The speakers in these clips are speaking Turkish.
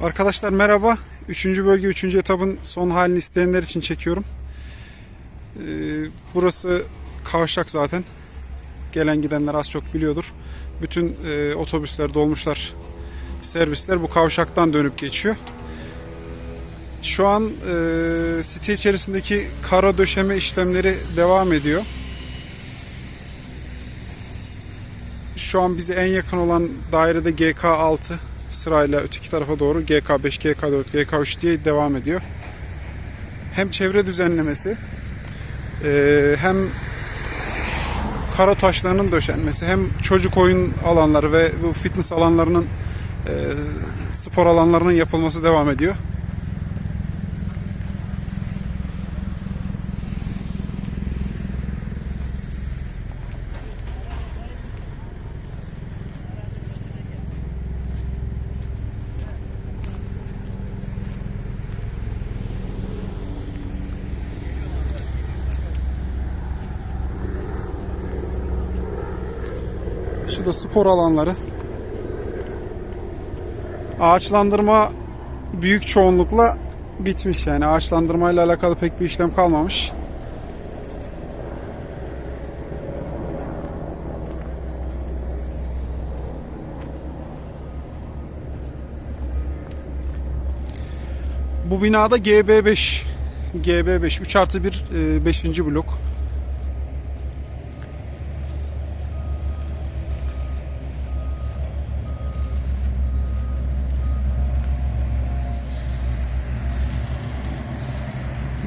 Arkadaşlar merhaba. Üçüncü bölge, üçüncü etabın son halini isteyenler için çekiyorum. Ee, burası kavşak zaten. Gelen gidenler az çok biliyordur. Bütün e, otobüsler, dolmuşlar, servisler bu kavşaktan dönüp geçiyor. Şu an e, site içerisindeki kara döşeme işlemleri devam ediyor. Şu an bize en yakın olan dairede GK6 sırayla öteki tarafa doğru GK5, GK4, GK3 diye devam ediyor. Hem çevre düzenlemesi e, hem kara taşlarının döşenmesi hem çocuk oyun alanları ve bu fitness alanlarının e, spor alanlarının yapılması devam ediyor. Şu da spor alanları. Ağaçlandırma büyük çoğunlukla bitmiş yani ağaçlandırma ile alakalı pek bir işlem kalmamış. Bu binada GB5 GB5 3 artı 1 5. blok.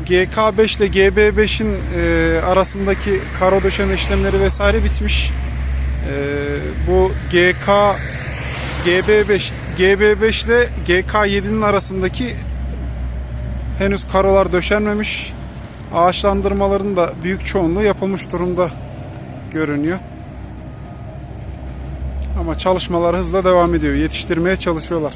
GK5 ile GB5'in e, arasındaki karo döşeme işlemleri vesaire bitmiş. E, bu GK GB5 GB5 ile GK7'nin arasındaki henüz karolar döşenmemiş. Ağaçlandırmaların da büyük çoğunluğu yapılmış durumda görünüyor. Ama çalışmalar hızla devam ediyor. Yetiştirmeye çalışıyorlar.